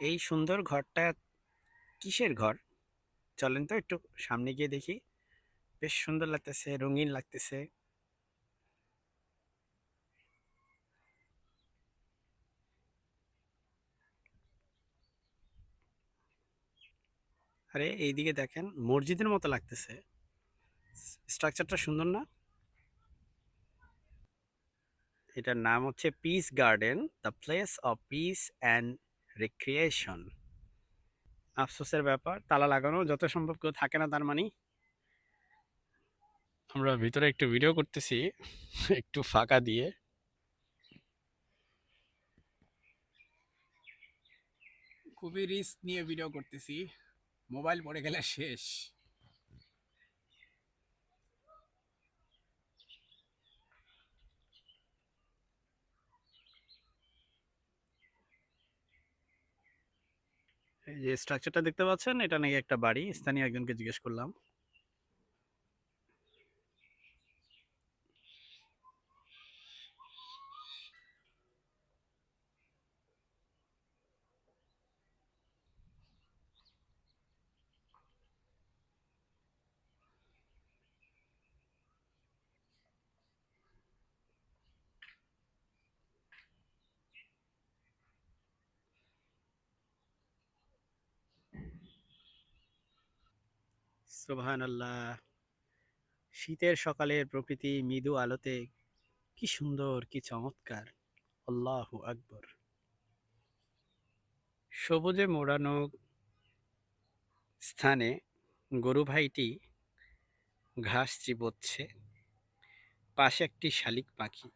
এই সুন্দর ঘরটা কিসের ঘর? চলেন তো একটু সামনে গিয়ে দেখি। বেশ সুন্দর লাগতেছে, রঙিন লাগতেছে। আরে, এইদিকে দেখেন, মসজিদের মতো লাগতেছে। স্ট্রাকচারটা সুন্দর না? এটার নাম হচ্ছে peace garden the place of peace and recreation আফসোসের ব্যাপার, তালা লাগানো যত সম্ভব কেউ থাকে না তার মানে আমরা ভিতরে একটু ভিডিও করতেছি, একটু ফাঁকা দিয়ে। খুবই রিস্ক নিয়ে ভিডিও করতেছি। মোবাইল পড়ে গেলে শেষ। এই যে স্ট্রাকচারটা দেখতে পাচ্ছেন এটা নাকি একটা বাড়ি। স্থানীয় একজনকে জিজ্ঞেস করলাম। সুবহান আল্লাহ শীতের সকালের প্রকৃতি, মৃদু আলোতে কি সুন্দর, কি চমৎকার। আল্লাহু আকবর। সবুজে মোড়ানো স্থানে গরু ভাইটি ঘাস চিবোচ্ছে। পাশে একটি শালিক পাখি।